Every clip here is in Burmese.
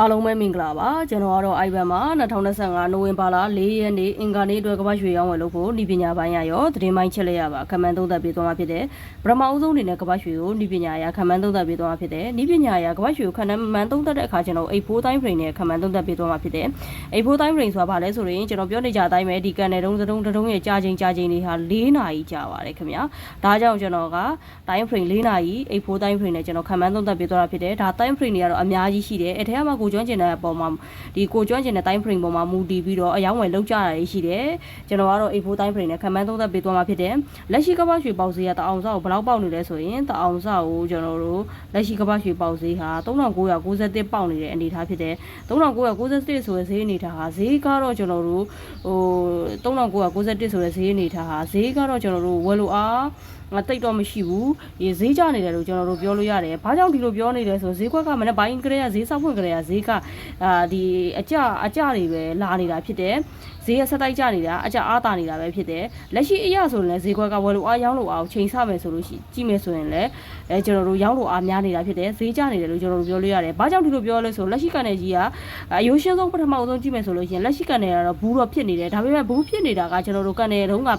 အားလုံးပဲမင်္ဂလာပါကျွန်တော်ကတော့ ivan မှာ2025နိုဝင်ဘာလ4ရက်နေ့အင်္ဂါနေ့အတွက်ကမ္ဘာရွှေရောင်းဝယ်လို့ဖို့ဤပညာပိုင်းရရောသတင်းပိုင်းချက်လက်ရပါခမန်းသုံးသပ်ပေးသွားမှာဖြစ်တယ်ပထမအဦးဆုံးအနေနဲ့ကမ္ဘာရွှေကိုဤပညာအရာခမန်းသုံးသပ်ပေးသွားမှာဖြစ်တယ်ဤပညာအရာကမ္ဘာရွှေကိုခဏမှန်သုံးသပ်တဲ့အခါကျွန်တော်84 time frame နဲ့ခမန်းသုံးသပ်ပေးသွားမှာဖြစ်တယ်84 time frame ဆိုတာဘာလဲဆိုရင်ကျွန်တော်ပြောနေကြအတိုင်းပဲဒီကန်နယ်တုံးတုံးတုံးရဲ့ကြာချိန်ကြာချိန်တွေဟာ4နာရီကြာပါတယ်ခင်ဗျာဒါကြောင့်ကျွန်တော်က time frame 4နာရီ84 time frame နဲ့ကျွန်တော်ခမန်းသုံးသပ်ပေးသွားတာဖြစ်တယ်ဒါ time frame တွေကတော့အများကြီးရှိတယ်အဲထဲမှာကိုကျွမ်းကျင်တဲ့အပေါ်မှာဒီကိုကျွမ်းကျင်တဲ့ time frame ပေါ်မှာမူတည်ပြီးတော့အယောင်းဝယ်လောက်ကြတာတွေရှိတယ်ကျွန်တော်ကတော့ A4 time frame နဲ့ခံမှန်းသုံးသပ်ပေးသွားမှာဖြစ်တယ်လက်ရှိကမ္ဘာရွှေပေါက်ဈေးကတအောင်စောက်ဘယ်လောက်ပေါက်နေလဲဆိုရင်တအောင်စောက်ကိုကျွန်တော်တို့လက်ရှိကမ္ဘာရွှေပေါက်ဈေးဟာ3991ပေါက်နေတဲ့အနေအထားဖြစ်တယ်3991ဆိုတဲ့ဈေးအနေအထားဟာဈေးကတော့ကျွန်တော်တို့ဟို3991ဆိုတဲ့ဈေးအနေအထားဟာဈေးကတော့ကျွန်တော်တို့ဝယ်လို့အား ငါတိတ်တော့မရှိဘူးရေဈေးကျနေတယ်လို့ကျွန်တော်တို့ပြောလို့ရတယ်ဘာကြောင့်ဒီလိုပြောနေလဲဆိုဈေးကွက်ကမနေ့ပိုင်းကလေးကဈေးဆောက်ဖွင့်ကလေးကဈေးကအာဒီအကြအကြတွေပဲလာနေတာဖြစ်တယ်ဈေးကဆက်တိုက်ကျနေတာအကြအားတာနေတာပဲဖြစ်တယ်လက်ရှိအရာဆိုရင်လည်းဈေးကွက်ကဝယ်လို့အားရောင်းလို့အားချိန်ဆမယ်ဆိုလို့ရှိကြည့်မယ်ဆိုရင်လည်းအဲကျွန်တော်တို့ရောင်းလို့အားများနေတာဖြစ်တယ်ဈေးကျနေတယ်လို့ကျွန်တော်တို့ပြောလို့ရတယ်ဘာကြောင့်ဒီလိုပြောလဲဆိုလက်ရှိကနေကြီးကအယိုးရှင်းဆုံးပထမဆုံးကြည့်မယ်ဆိုလို့ရှိရင်လက်ရှိကနေကတော့ဘူးတော့ဖြစ်နေတယ်ဒါပေမဲ့ဘူးဖြစ်နေတာကကျွန်တော်တို့ကနေတုန်းက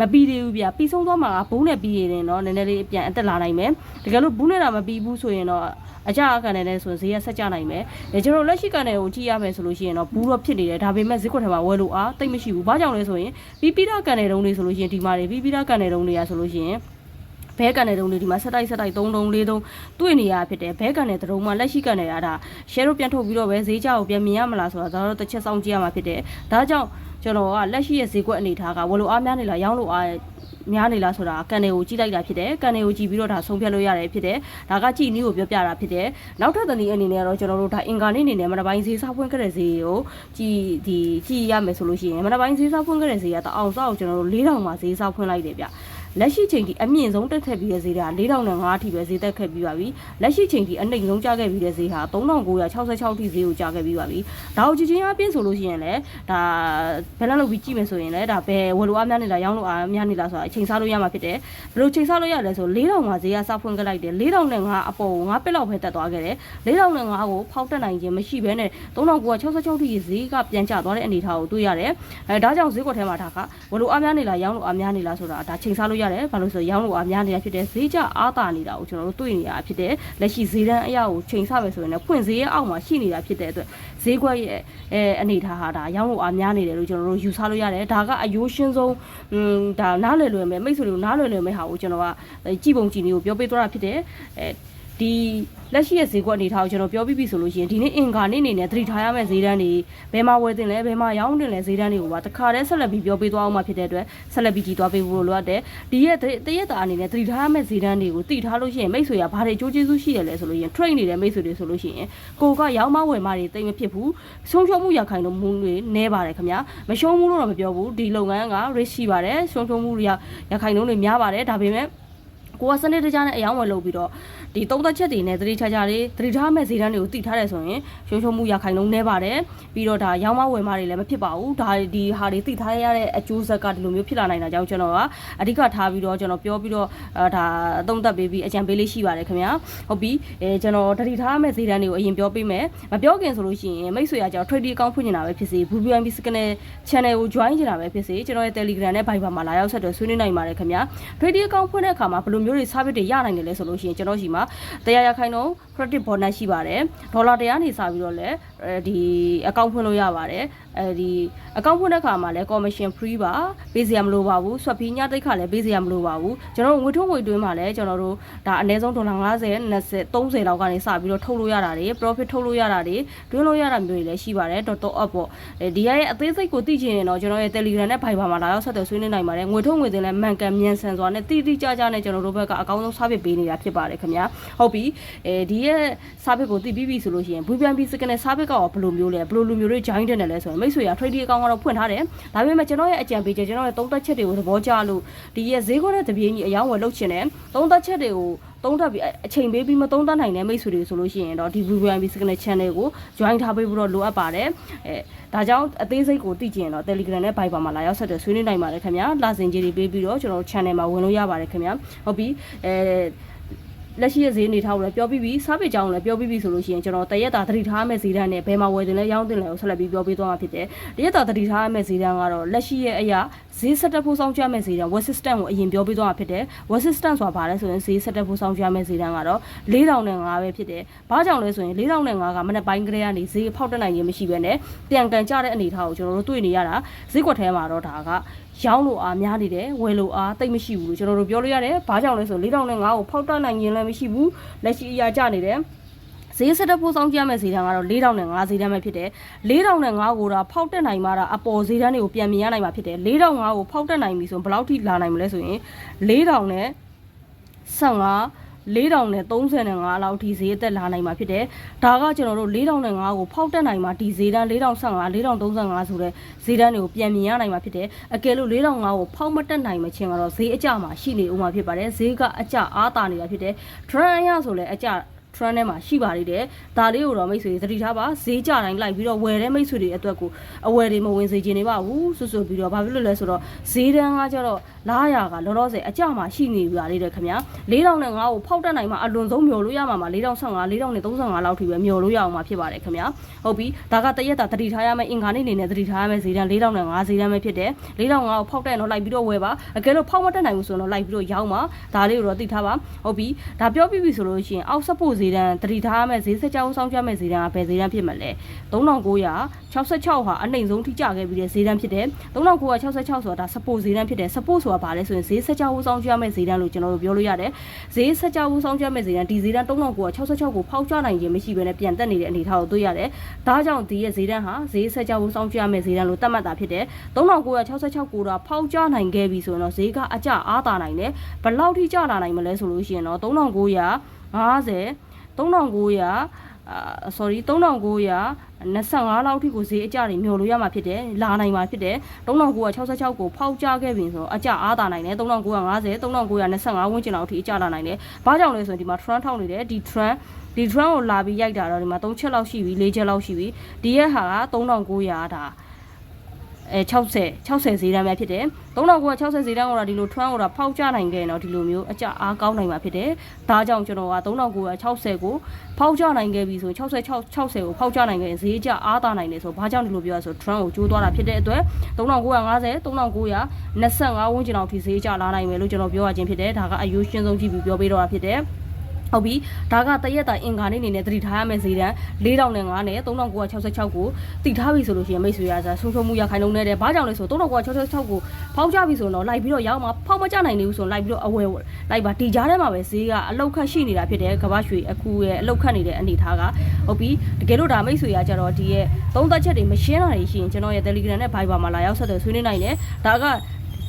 မပြီးသေးဘူးဗျပြီးဆုံးသွားမှာကဘူးနဲ့ပြီးရရင်တော့နည်းနည်းလေးပြန်အသက်လာနိုင်မယ်တကယ်လို့ဘူးနဲ့တာမပြီးဘူးဆိုရင်တော့အကြအကန်နဲ့ဆိုရင်ဈေးကဆက်ကြနိုင်မယ်။အဲကျွန်တော်လက်ရှိကန်တွေကိုကြည့်ရမယ်ဆိုလို့ရှိရင်တော့ဘူးတော့ဖြစ်နေတယ်ဒါပေမဲ့ဈေးကွက်ထဲမှာဝယ်လို့အားတိတ်မရှိဘူး။ဘာကြောင့်လဲဆိုရင်ပြီးပြီးတာကန်တွေတုံးတွေဆိုလို့ရှိရင်ဒီမှာတွေပြီးပြီးတာကန်တွေတုံးတွေကဆိုလို့ရှိရင်ဘဲကန်တဲ့တုံးလေးဒီမှာဆက်တိုက်ဆက်တိုက်3တုံး4တုံးတွေ့နေရဖြစ်တယ်ဘဲကန်တဲ့တုံးမှာလက်ရှိကန်နေရတာ share ပြန်ထုတ်ပြီးတော့ပဲဈေးကြောက်ပြန်မြင်ရမလားဆိုတာဒါတော့တစ်ချက်စောင့်ကြည့်ရမှာဖြစ်တယ်ဒါကြောင့် ကျွန်တော်ကလက်ရှိရဲ့ဈေးကွက်အနေထားကဝယ်လို့အားများနေလားရောင်းလို့အားများနေလားဆိုတာကန်တွေကိုကြည့်လိုက်တာဖြစ်တယ်ကန်တွေကိုကြည့်ပြီးတော့ဒါဆုံးဖြတ်လို့ရတယ်ဖြစ်တယ်ဒါကကြည့်နည်းကိုပြောပြတာဖြစ်တယ်နောက်ထပ်သတင်းအနေနဲ့ကတော့ကျွန်တော်တို့ဒါအင်္ဂါနေ့အနေနဲ့မနက်ပိုင်းဈေးစားဖွင့်ခဲ့တဲ့ဈေးကိုကြည့်ဒီကြည့်ရမယ်ဆိုလို့ရှိရင်မနက်ပိုင်းဈေးစားဖွင့်ခဲ့တဲ့ဈေးကတအောင်စောက်ကျွန်တော်တို့၄000မှာဈေးစားဖွင့်လိုက်တယ်ဗျ လက်ရှိချိန်ထိအမြင့်ဆုံးတက်ခဲ့ပြီးတဲ့ဈေးက4005အထိပဲဈေးတက်ခဲ့ပြီးပါပြီလက်ရှိချိန်ထိအနှိမ့်ဆုံးကျခဲ့ပြီးတဲ့ဈေးဟာ3966အထိဈေးကိုကျခဲ့ပြီးပါပြီဒါကိုကြည့်ချင်းအပြင်းဆိုလို့ရှိရင်လည်းဒါဘယ်လောက်လုပ်ပြီးကြည့်မယ်ဆိုရင်လည်းဒါဘယ်ဝယ်လို့အားများနေလားရောင်းလို့အားများနေလားဆိုတာအချိန်စားလို့ရမှာဖြစ်တယ်ဘယ်လိုချိန်စားလို့ရလဲဆို4005ဈေးကစဖွင့်ခဲ့လိုက်တယ်4005အပေါ်ကို9ပစ်လောက်ပဲတက်သွားခဲ့တယ်4005ကိုဖောက်တက်နိုင်ခြင်းမရှိဘဲနဲ့3966အထိဈေးကပြန်ကျသွားတဲ့အနေအထားကိုတွေ့ရတယ်အဲဒါကြောင့်ဈေးကွက်ထဲမှာဒါကဝယ်လို့အားများနေလားရောင်းလို့အားများနေလားဆိုတာဒါချိန်စားလို့ရတယ်ဘာလို့ဆိုရောင်းလို့အားများနေတာဖြစ်တယ်ဈေးကျအားတာနေတာကိုကျွန်တော်တို့တွေ့နေရတာဖြစ်တယ်လက်ရှိဈေးတန်းအရာကိုချိန်ဆမယ်ဆိုရင်လည်းဖွင့်ဈေးရဲ့အောက်မှာရှိနေတာဖြစ်တဲ့အတွက်ဈေးကွက်ရဲ့အဲအနေထားဟာဒါရောင်းလို့အားများနေတယ်လို့ကျွန်တော်တို့ယူဆလို့ရတယ်ဒါကအယိုးရှင်းဆုံးอืมဒါနားလည်လွယ်မယ်မိတ်ဆွေတို့နားလည်လွယ်မယ်ဟာကိုကျွန်တော်ကကြည်ပုံကြည်နေကိုပြောပေးသွားတာဖြစ်တယ်အဲ ဒီလက်ရှိရဲ့ဈေးကွက်အနေထားကိုကျွန်တော်ပြောပြပြီဆိုလို့ရှိရင်ဒီနေ့အင်္ဂါနေ့အနေနဲ့သတိထားရမယ့်ဈေးတန်းတွေဘယ်မှာဝယ်တင်လဲဘယ်မှာရောင်းတင်လဲဈေးတန်းတွေကိုပါတခါတည်းဆက်လက်ပြီးပြောပေးသွားအောင်မှာဖြစ်တဲ့အတွက်ဆက်လက်ပြီးကြည်သွားပေးဖို့လိုအပ်တယ်ဒီရဲ့တရက်တာအနေနဲ့သတိထားရမယ့်ဈေးတန်းတွေကိုသိထားလို့ရှိရင်မိတ်ဆွေကဘာတွေအကျိုးကျေးဇူးရှိတယ်လဲဆိုလို့ရှိရင် train နေတဲ့မိတ်ဆွေတွေဆိုလို့ရှိရင်ကိုကရောင်းမဝယ်မတွေတိတ်မဖြစ်ဘူးဆုံးရှုံးမှုရခိုင်လို့မှုတွေနဲပါတယ်ခင်ဗျာမရှုံးမှုလို့တော့မပြောဘူးဒီလုပ်ငန်းက risk ရှိပါတယ်ဆုံးရှုံးမှုတွေရခိုင်လို့တွေများပါတယ်ဒါပေမဲ့ကိုကစနစ်တကျနဲ့အယောင်းဝယ်လုပ်ပြီးတော့ ဒီသုံးသက်ချက်တွေနဲ့သတိချာချာလေးသတိထားမဲ့ဈေးတန်းတွေကိုသိထားတယ်ဆိုရင်ရှုံရှုံမှုရခိုင်လုံးနေပါတယ်ပြီးတော့ဒါရောင်းမဝယ်မတွေလည်းမဖြစ်ပါဘူးဒါဒီဟာတွေသိထားရတဲ့အကျိုးဆက်ကဒီလိုမျိုးဖြစ်လာနိုင်တာကြောင့်ကျွန်တော်ကအဓိကထားပြီးတော့ကျွန်တော်ပြောပြီးတော့ဒါသုံးသက်ပေးပြီးအကြံပေးလေးရှိပါတယ်ခင်ဗျာဟုတ်ပြီအဲကျွန်တော်သတိထားမဲ့ဈေးတန်းတွေကိုအရင်ပြောပေးမယ်မပြောခင်ဆိုလို့ရှိရင်မိတ်ဆွေကကျွန်တော် trading account ဖွင့်နေတာပဲဖြစ်စေ BBMB Signal channel ကို join ချင်တာပဲဖြစ်စေကျွန်တော်ရဲ့ Telegram နဲ့ Viber မှာလာရောက်ဆက်သွယ်ဆွေးနွေးနိုင်ပါတယ်ခင်ဗျာ trading account ဖွင့်တဲ့အခါမှာဘယ်လိုမျိုးတွေ service တွေရနိုင်တယ်လဲဆိုလို့ရှိရင်ကျွန်တော်ရှိမှာတရားရခိုင်နှုန်း credit bonus ရှိပါတယ်ဒေါ်လာတရားနေစားပြီးတော့လည်းဒီအကောင့်ဖွင့်လို့ရပါတယ်အဲဒီအကောင့်ဖွင့်တဲ့ခါမှာလည်း commission free ပါပေးစရာမလိုပါဘူး swap fee ညတိတ်ခါလည်းပေးစရာမလိုပါဘူးကျွန်တော်တို့ငွေထုတ်ငွေသွင်းမှာလည်းကျွန်တော်တို့ဒါအနည်းဆုံးဒေါ်လာ90 20 30လောက်ကနေစပြီးတော့ထုတ်လို့ရတာတွေ profit ထုတ်လို့ရတာတွေတွင်းလို့ရတာမျိုးတွေလည်းရှိပါတယ် dot up ပေါ့ဒီရဲ့အသေးစိတ်ကိုသိချင်ရင်တော့ကျွန်တော်ရဲ့ Telegram နဲ့ Viber မှာလာရောက်ဆက်သွယ်ဆွေးနွေးနိုင်ပါတယ်ငွေထုတ်ငွေသွင်းလည်းမှန်ကန်မြန်ဆန်စွာနဲ့တိတိကျကျနဲ့ကျွန်တော်တို့ဘက်ကအကောင်းဆုံး service ပေးနေတာဖြစ်ပါတယ်ခင်ဗျာဟုတ်ပြီအဲဒီရဲ့ service ကိုသိပြီးပြီဆိုလို့ရှိရင် VPN Signal service ကရောဘယ်လိုမျိုးလဲဘယ်လိုလူမျိုးတွေ join တင်တယ်လဲဆိုရင်မိတ်ဆွေရ trading account ကတော့ဖွင့်ထားတယ်ဒါပေမဲ့ကျွန်တော်ရဲ့အကြံပေးချက်ကျွန်တော်ရဲ့သုံးသက်ချက်တွေကိုသဘောကျလို့ဒီရဲ့ဈေးကွက်နဲ့တပြေးညီအယောင်းဝယ်လုပ်ချင်တယ်သုံးသက်ချက်တွေကိုသုံးသပ်ပြီးအချိန်ပေးပြီးမသုံးသပ်နိုင်တဲ့မိတ်ဆွေတွေဆိုလို့ရှိရင်တော့ဒီ VVIP Signal Channel ကို join ထားပေးဖို့တော့လိုအပ်ပါတယ်အဲဒါကြောင့်အသေးစိတ်ကိုသိချင်ရင်တော့ Telegram နဲ့ Viber မှာလာရောက်ဆက်သွယ်ဆွေးနွေးနိုင်ပါတယ်ခင်ဗျာလာစင်ကြီးတွေပေးပြီးတော့ကျွန်တော် channel မှာဝင်လို့ရပါတယ်ခင်ဗျာဟုတ်ပြီအဲဒ လက်ရှိရဲ့ဈေးအနေထားကိုလည်းပြောပြီးပြီစားပစ်ကြောင်းကိုလည်းပြောပြီးပြီဆိုလို့ရှိရင်ကျွန်တော်တရက်တာသတိထားမဲ့ဈေးတန်းနဲ့ဘယ်မှာဝယ်တင်လဲရောင်းတင်လဲကိုဆက်လက်ပြီးပြောပေးသွားမှာဖြစ်တယ်တရက်တာသတိထားမဲ့ဈေးတန်းကတော့လက်ရှိရဲ့အရာဈေးဆက်တက်ဖို့စောင့်ကြမဲ့ဈေးတန်း web system ကိုအရင်ပြောပေးသွားမှာဖြစ်တယ် web system ဆိုတာဘာလဲဆိုရင်ဈေးဆက်တက်ဖို့စောင့်ကြမဲ့ဈေးတန်းကတော့4000နဲ့5ပဲဖြစ်တယ်ဘာကြောင့်လဲဆိုရင်4000နဲ့5ကမနေ့ပိုင်းကလေးကနေဈေးဖောက်တက်နိုင်ခြင်းမရှိဘဲနဲ့ပြန်ကန်ကြတဲ့အနေအထားကိုကျွန်တော်တို့တွေ့နေရတာဈေးကွက်ထဲမှာတော့ဒါက ရောင်းလို့အားများနေတယ်ဝယ်လို့အားတိတ်မရှိဘူးလို့ကျွန်တော်တို့ပြောလို့ရတယ်ဘာကြောင့်လဲဆို4000နဲ့5ကိုဖောက်တက်နိုင်ခြင်းလည်းမရှိဘူးလက်ရှိအရာကျနေတယ်ဈေးဆက်တက်ဖို့စောင့်ကြရမယ့်ဈေးတန်းကတော့4000နဲ့5ဈေးတန်းပဲဖြစ်တယ်4000နဲ့5ကိုတော့ဖောက်တက်နိုင်မှတာအပေါ်ဈေးတန်းတွေကိုပြန်မြင်ရနိုင်မှာဖြစ်တယ်4000 5ကိုဖောက်တက်နိုင်ပြီဆိုရင်ဘယ်လောက်ထိလာနိုင်မလဲဆိုရင်4000နဲ့15 4000နဲ့35လောက်ဒီဈေးအသက်လာနိုင်မှာဖြစ်တယ်။ဒါကကျွန်တော်တို့4000နဲ့5ကိုဖောက်တက်နိုင်မှာဒီဈေးတန်း4015 4035ဆိုတဲ့ဈေးတန်းတွေကိုပြန်မြင်ရနိုင်မှာဖြစ်တယ်။အကယ်လို့4005ကိုဖောက်မတက်နိုင်မချင်းကတော့ဈေးအကျမှာရှိနေဦးမှာဖြစ်ပါတယ်။ဈေးကအကျအားတာနေတာဖြစ်တယ်။ trend အရဆိုလည်းအကျ trend ထဲမှာရှိပါသေးတယ်။ဒါလေးကိုတော့မိတ်ဆွေသတိထားပါဈေးကြတိုင်းလိုက်ပြီးတော့ဝယ်တဲ့မိတ်ဆွေတွေအတွက်ကိုအဝယ်တွေမဝင်စေချင်နေပါဘူး။ဆွဆွပြီးတော့ဘာဖြစ်လို့လဲဆိုတော့ဈေးတန်းကကျတော့လားရာကလောလောဆယ်အကြမှာရှိနေပြီပါလေးတယ်ခင်ဗျာ။4000နဲ့5ကိုဖောက်တက်နိုင်မှာအလွန်ဆုံးမျောလို့ရမှာမှာ4015 4000နဲ့35လောက်ထိပဲမျောလို့ရအောင်မှာဖြစ်ပါတယ်ခင်ဗျာ။ဟုတ်ပြီ။ဒါကတရက်တာသတိထားရမယ့်အင်္ဂါနေ့အနေနဲ့သတိထားရမယ့်ဈေးတန်း4000နဲ့5ဈေးတန်းပဲဖြစ်တယ်။4005ကိုဖောက်တက်ရင်တော့လိုက်ပြီးတော့ဝယ်ပါ။အကယ်လို့ဖောက်မတက်နိုင်ဘူးဆိုတော့လိုက်ပြီးတော့ရောင်းပါ။ဒါလေးကိုတော့သိထားပါ။ဟုတ်ပြီ။ဒါပြောပြပြီဆိုလို့ရှိရင်အောက်ဆက်ဖို့ဈေးတန်းသတိထားရမယ့်ဈေးဆက်ကြောင်းဆောင်ကြမယ့်ဈေးတန်းကဘယ်ဈေးတန်းဖြစ်မလဲ3966ဟာအနှိမ်ဆုံးထိကြခဲ့ပြီးတဲ့ဈေးတန်းဖြစ်တယ်3966ဆိုတာဒါ support ဈေးတန်းဖြစ်တယ် support ဆိုတာဘာလဲဆိုရင်ဈေးဆက်ကြောင်းဆောင်ကြမယ့်ဈေးတန်းလို့ကျွန်တော်တို့ပြောလို့ရတယ်ဈေးဆက်ကြောင်းဆောင်ကြမယ့်ဈေးတန်းဒီဈေးတန်း3966ကိုဖောက်ချနိုင်ခြင်းမရှိဘဲနဲ့ပြန်တက်နေတဲ့အနေအထားကိုတွေ့ရတယ်ဒါကြောင့်ဒီရဲ့ဈေးတန်းဟာဈေးဆက်ကြောင်းဆောင်ကြမယ့်ဈေးတန်းလို့သတ်မှတ်တာဖြစ်တယ်3966ကိုတော့ဖောက်ချနိုင်ခဲ့ပြီဆိုရင်တော့ဈေးကအကျအားတာနိုင်တယ်ဘယ်လောက်ထိကျလာနိုင်မလဲဆိုလို့ရှိရင်တော့3950 3900အာ sorry 3925လောက်ထိကိုဈေးအကျတွေမျှော်လို့ရမှာဖြစ်တယ်လာနိုင်မှာဖြစ်တယ်3966ကိုဖောက်ကြခဲ့ပြီဆိုတော့အကျအားတာနိုင်တယ်3950 3925ဝန်းကျင်လောက်ထိအကျလာနိုင်တယ်ဘာကြောင့်လဲဆိုရင်ဒီမှာ trend ထောက်နေတယ်ဒီ trend ဒီ trend ကိုလာပြီးရိုက်တာတော့ဒီမှာ3ချက်လောက်ရှိပြီ4ချက်လောက်ရှိပြီဒီရက်ဟာက3900ဒါ အဲ60 60ဈေးတန်းပဲဖြစ်တယ်3960ဈေးတန်းကတော့ဒီလိုထွန်းကိုတော့ဖောက်ချနိုင်ခဲ့ရင်တော့ဒီလိုမျိုးအကြအားကောင်းနိုင်မှာဖြစ်တယ်ဒါကြောင့်ကျွန်တော်က3960ကိုဖောက်ချနိုင်ခဲ့ပြီဆို66 60ကိုဖောက်ချနိုင်ခဲ့ရင်ဈေးအကျအားသာနိုင်တယ်ဆိုဘာကြောင့်ဒီလိုပြောရဆို trend ကိုကျိုးသွားတာဖြစ်တဲ့အတွက်3950 3925ဝန်းကျင်လောက်ထိဈေးအကျလာနိုင်မယ်လို့ကျွန်တော်ပြောရခြင်းဖြစ်တယ်ဒါကအယူရှင်းဆုံးကြည့်ပြီးပြောပေးတော့တာဖြစ်တယ် ဟုတ်ပြီဒါကတရက်တာအင်္ဂါနေ့အနေနဲ့သတိထားရမယ့်ဈေးတန်း4000နဲ့5နဲ့3966ကိုတည်ထားပြီဆိုလို့ရှိရင်မိတ်ဆွေရစားဆုံးရှုံးမှုရခိုင်နှုန်းနဲ့တယ်ဘာကြောင့်လဲဆို3966ကိုဖောက်ကြပြီဆိုတော့လိုက်ပြီးတော့ရောက်မှာဖောက်မကြနိုင်နေဘူးဆိုတော့လိုက်ပြီးတော့အဝယ်လိုက်ပါဒီကြားထဲမှာပဲဈေးကအလောက်ခတ်ရှိနေတာဖြစ်တယ်ကမ္ဘာရွှေအခုရဲ့အလောက်ခတ်နေတဲ့အနေထားကဟုတ်ပြီတကယ်လို့ဒါမိတ်ဆွေရကြတော့ဒီရဲ့သုံးသက်ချက်တွေမရှင်းတာတွေရှိရင်ကျွန်တော်ရဲ့ Telegram နဲ့ Viber မှာလာရောက်ဆက်သွယ်ဆွေးနွေးနိုင်တယ်ဒါက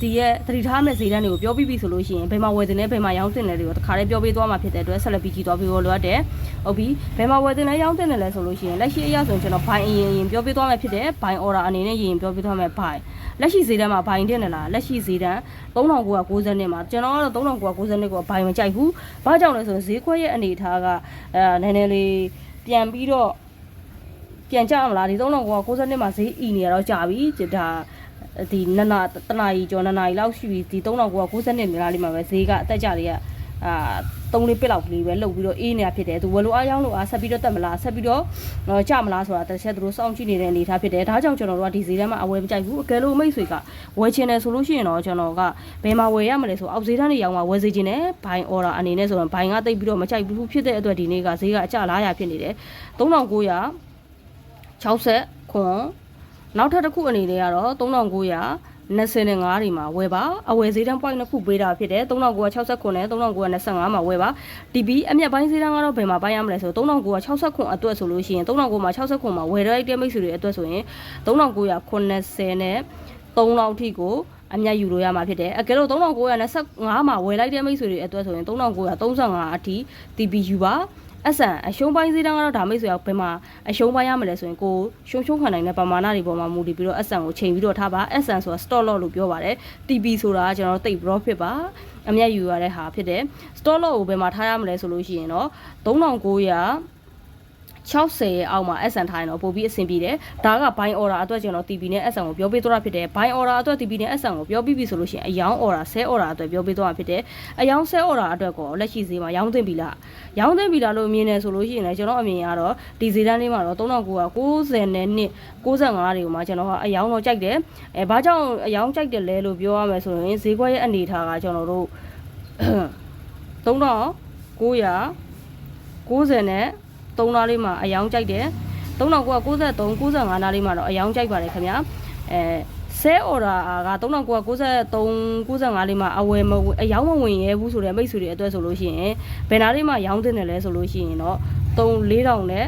ဒီရဲ့သတိထားမဲ့ဈေးတန်းတွေကိုပြောပြီးပြီဆိုလို့ရှိရင်ဘယ်မှာဝယ်တင်လဲဘယ်မှာရောင်းတင်လဲတွေကိုတခါတည်းပြောပေးသွားမှာဖြစ်တဲ့အတွက်ဆက်လက်ပြီးကြည့်သွားပြီးတော့လိုအပ်တယ်။ဟုတ်ပြီဘယ်မှာဝယ်တင်လဲရောင်းတင်တယ်လဲဆိုလို့ရှိရင်လက်ရှိအရဆိုရင်ကျွန်တော်ဘိုင်အရင်ရင်ပြောပေးသွားမှာဖြစ်တယ်။ဘိုင် order အနေနဲ့ရင်ပြောပေးသွားမှာဘိုင်လက်ရှိဈေးတန်းမှာဘိုင်တင်တယ်လားလက်ရှိဈေးတန်း3990နဲ့မှာကျွန်တော်ကတော့3990နဲ့ကိုဘိုင်မကြိုက်ဘူး။ဘာကြောင့်လဲဆိုရင်ဈေးခွက်ရဲ့အနေအထားကအဲနည်းနည်းလေးပြန်ပြီးတော့ပြန်ကြမလားဒီ3990နဲ့မှာဈေးအီနေရတော့ကြာပြီဒါ ဒီနနာတနာကြီးကျော်နနာကြီးလောက်ရှိပြီဒီ3990နှစ်နေလားလေးမှာပဲဈေးကအတက်ကြတွေကအာသုံးလေးပစ်လောက်ကလေးပဲလှုပ်ပြီးတော့အေးနေတာဖြစ်တယ်သူဝယ်လို့အားရောင်းလို့အားဆက်ပြီးတော့တက်မလားဆက်ပြီးတော့ကြမလားဆိုတာတစ်ချက်သူတို့စောင့်ကြည့်နေတဲ့အနေအထားဖြစ်တယ်ဒါကြောင့်ကျွန်တော်တို့ကဒီဈေးထဲမှာအဝယ်မကြိုက်ဘူးအကယ်လို့မိတ်ဆွေကဝယ်ချင်တယ်ဆိုလို့ရှိရင်တော့ကျွန်တော်ကဘယ်မှာဝယ်ရမလဲဆိုအောက်ဈေးတန်းတွေရောင်းမှာဝယ်စေချင်တယ်ဘိုင်အော်ဒါအနေနဲ့ဆိုတော့ဘိုင်ကတိတ်ပြီးတော့မကြိုက်ဘူးဖြစ်တဲ့အတွက်ဒီနေ့ကဈေးကအကျလားရဖြစ်နေတယ်3900 60ခွန် နောက်ထပ်တစ်ခုအနေနဲ့ကတော့3900 25တွေမှာဝယ်ပါအဝယ်ဈေးတန်း point နှစ်ခုပေးတာဖြစ်တယ်3969နဲ့3925မှာဝယ်ပါ DB အမျက်ပိုင်းဈေးတန်းကတော့ဘယ်မှာပိုင်းရမလဲဆို3969အတွက်ဆိုလို့ရှိရင်39မှာ69မှာဝယ်ရတဲ့မိတ်ဆွေတွေအတွက်ဆိုရင်3990နဲ့3လောက်ထိကိုအမြတ်ယူလို့ရမှာဖြစ်တယ်အကယ်လို့3925မှာဝယ်လိုက်တဲ့မိတ်ဆွေတွေအတွက်ဆိုရင်3935အထိ TB ယူပါ အဆန်အရှုံးပိုင်းစည်းတန်းကတော့ဒါမိတ်ဆွေရောက်ဘယ်မှာအရှုံးပိုင်းရမလဲဆိုရင်ကိုရှုံရှုံးခံနိုင်တဲ့ပမာဏတွေပေါ်မှာမူတည်ပြီးတော့အဆန်ကိုချိန်ပြီးတော့ထားပါအဆန်ဆိုတာ stop loss လို့ပြောပါတယ် TP ဆိုတာကကျွန်တော်တို့တိတ် profit ပါအမြတ်ယူရတဲ့ဟာဖြစ်တယ် stop loss ကိုဘယ်မှာထားရမလဲဆိုလို့ရှိရင်တော့3900 60ရဲ့အောက်မှာ SN ထားရင်တော့ပို့ပြီးအဆင်ပြေတယ်ဒါက buy order အတွက်ကျွန်တော် TP နဲ့ SN ကိုပြောပေးသွားတာဖြစ်တယ် buy order အတွက် TP နဲ့ SN ကိုပြောပြီးပြီဆိုလို့ရှိရင်အယောင်း order sell order အတွက်ပြောပေးသွားတာဖြစ်တယ်အယောင်း sell order အတွက်ကိုလက်ရှိဈေးမှာရောင်းသိမ့်ပြီလားရောင်းသိမ့်ပြီလားလို့မြင်နေဆိုလို့ရှိရင်လည်းကျွန်တော်အမြင်ကတော့ဒီဈေးတန်းလေးမှာတော့3990နဲ့နှစ်65တွေကိုမှကျွန်တော်ကအယောင်းတော့ကြိုက်တယ်အဲဘာကြောင့်အယောင်းကြိုက်တယ်လဲလို့ပြောရမယ်ဆိုရင်ဈေးကွက်ရဲ့အနေအထားကကျွန်တော်တို့3900 90နဲ့ 3နားလေးမှာအယောင်ကြိုက်တယ်3993 95နားလေးမှာတော့အယောင်ကြိုက်ပါတယ်ခင်ဗျာအဲဆဲအော်ဒါက3993 95လေးမှာအဝယ်မဝင်အယောင်မဝင်ရဲဘူးဆိုတဲ့မိတ်ဆွေတွေအတွက်ဆိုလို့ရှိရင်ဘယ်နာလေးမှာရောင်းတင်တယ်လဲဆိုလို့ရှိရင်တော့3 4000နဲ့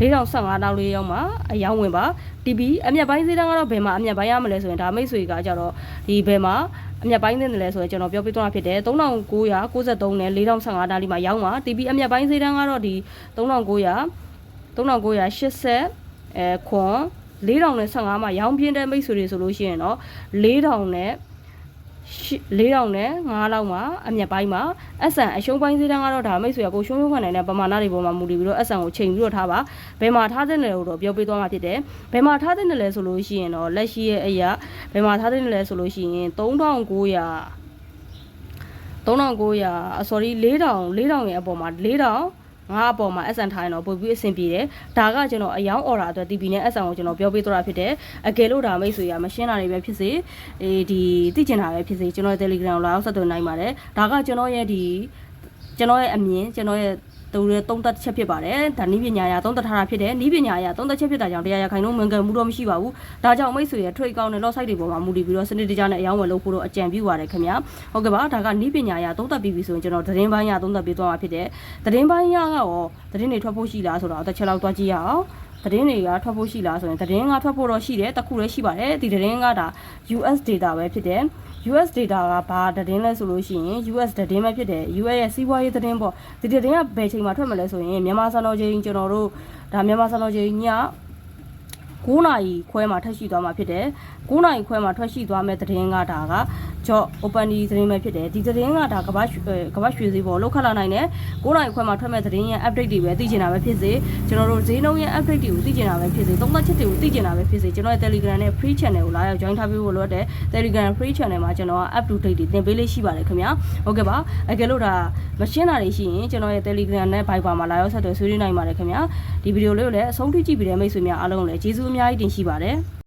4015တောက်လေးရောက်မှာအယောင်ဝင်ပါ TB အမြတ်ပိုင်းဈေးတန်းကတော့ဘယ်မှာအမြတ်ပိုင်းရမလဲဆိုရင်ဒါမိတ်ဆွေကကြတော့ဒီဘယ်မှာအမြတ်ပိုင်းသင်းတယ်လဲဆိုရင်ကျွန်တော်ပြောပြသွားတာဖြစ်တယ်3993နဲ့4015တားလီမှာရောက်မှာ TB အမြတ်ပိုင်းဈေးတန်းကတော့ဒီ3900 3980အဲခွန်4015မှာရောင်းပြင်းတဲ့မိတ်ဆွေတွေဆိုလို့ရှိရင်တော့4000နဲ့ 4000နဲ့5လောက်မှာအမျက်ပိုင်းမှာ SN အရှုံးပိုင်းဈေးတန်းကတော့ဒါမိတ်ဆွေကကိုရှုံးရှုံးခံနိုင်တဲ့ပမာဏတွေပေါ်မှာမူတည်ပြီးတော့ SN ကိုချိန်ပြီးတော့ထားပါဘယ်မှာထားတဲ့နယ်လို့တော့ပြောပေးသွားမှာဖြစ်တယ်ဘယ်မှာထားတဲ့နယ်လဲဆိုလို့ရှိရင်တော့လက်ရှိရဲ့အရာဘယ်မှာထားတဲ့နယ်လဲဆိုလို့ရှိရင်3900 3900 sorry 4000 4000ရဲ့အပေါ်မှာ4000 ငါအပေါ်မှာ SN ထားရင်တော့ပို့ပြီးအဆင်ပြေတယ်။ဒါကကျွန်တော်အယောင် order အတွက် TP နဲ့ SN ကိုကျွန်တော်ပြောပေးသွားတာဖြစ်တယ်။အကယ်လို့ဒါမိတ်ဆွေရမရှင်းတာတွေပဲဖြစ်စေအေးဒီသိကျင်တာပဲဖြစ်စေကျွန်တော် Telegram ကိုလာအောင်ဆက်သွယ်နိုင်ပါတယ်။ဒါကကျွန်တော်ရဲ့ဒီကျွန်တော်ရဲ့အမြင်ကျွန်တော်ရဲ့ သူရဲ့သုံးသက်ချက်ဖြစ်ပါတယ်ဒါနီးပညာအရသုံးသက်ထားတာဖြစ်တယ်နီးပညာအရသုံးသက်ချက်ဖြစ်တာကြောင့်တရားရခိုင်လုံးမှန်ကန်မှုတော့မရှိပါဘူးဒါကြောင့်မိတ်ဆွေရဲ့ trade ကောင်းတဲ့ lot site တွေပေါ်မှာမူတည်ပြီးတော့စနစ်တကျနဲ့အယောင်းဝယ်လုပ်ဖို့တော့အကြံပြုပါတယ်ခင်ဗျာဟုတ်ကဲ့ပါဒါကနီးပညာအရသုံးသက်ပြီးပြီဆိုရင်ကျွန်တော်သတင်းပိုင်းအရသုံးသက်ပြီးသွားမှာဖြစ်တယ်သတင်းပိုင်းအရကရောသတင်းတွေထွက်ဖို့ရှိလားဆိုတော့တစ်ချက်လောက်တွားကြည့်ရအောင် သတင်းတွေကထွက်ဖို့ရှိလားဆိုရင်သတင်းကထွက်ဖို့တော့ရှိတယ်တခုလည်းရှိပါတယ်ဒီသတင်းကဒါ US data ပဲဖြစ်တယ် US data ကဘာသတင်းလဲဆိုလို့ရှိရင် US သတင်းပဲဖြစ်တယ် US ရဲ့စီးပွားရေးသတင်းပေါ့ဒီသတင်းကဘယ်ချိန်မှာထွက်မလဲဆိုရင်မြန်မာစံတော်ချိန်ကျွန်တော်တို့ဒါမြန်မာစံတော်ချိန်ည9နာရီခွဲမှာထွက်ရှိသွားမှာဖြစ်တယ် 9နာရီခွဲမှာထွက်ရှိသွားမဲ့သတင်းကဒါက job open ဒီသတင်းပဲဖြစ်တယ်ဒီသတင်းကဒါကဘာကဘာရွှေဈေးပေါ်လောက်ခတ်လာနိုင်တယ်9နာရီခွဲမှာထွက်မဲ့သတင်းရဲ့ update တွေပဲသိချင်တာပဲဖြစ်စေကျွန်တော်တို့ဈေးနှုန်းရဲ့ update တွေကိုသိချင်တာပဲဖြစ်စေသုံးသပ်ချက်တွေကိုသိချင်တာပဲဖြစ်စေကျွန်တော်ရဲ့ Telegram နဲ့ free channel ကိုလာရောက် join ထားပေးဖို့လိုအပ်တယ် Telegram free channel မှာကျွန်တော်က up to date တွေသင်ပေးလေးရှိပါတယ်ခင်ဗျာဟုတ်ကဲ့ပါအကယ်လို့ဒါမရှင်းတာတွေရှိရင်ကျွန်တော်ရဲ့ Telegram နဲ့ Viber မှာလာရောက်ဆက်သွယ်ဆွေးနွေးနိုင်ပါတယ်ခင်ဗျာဒီဗီဒီယိုလေးကိုလည်းအဆုံးထိကြည့်ပြီးတဲ့မိတ်ဆွေများအားလုံးလည်းကျေးဇူးအများကြီးတင်ရှိပါတယ်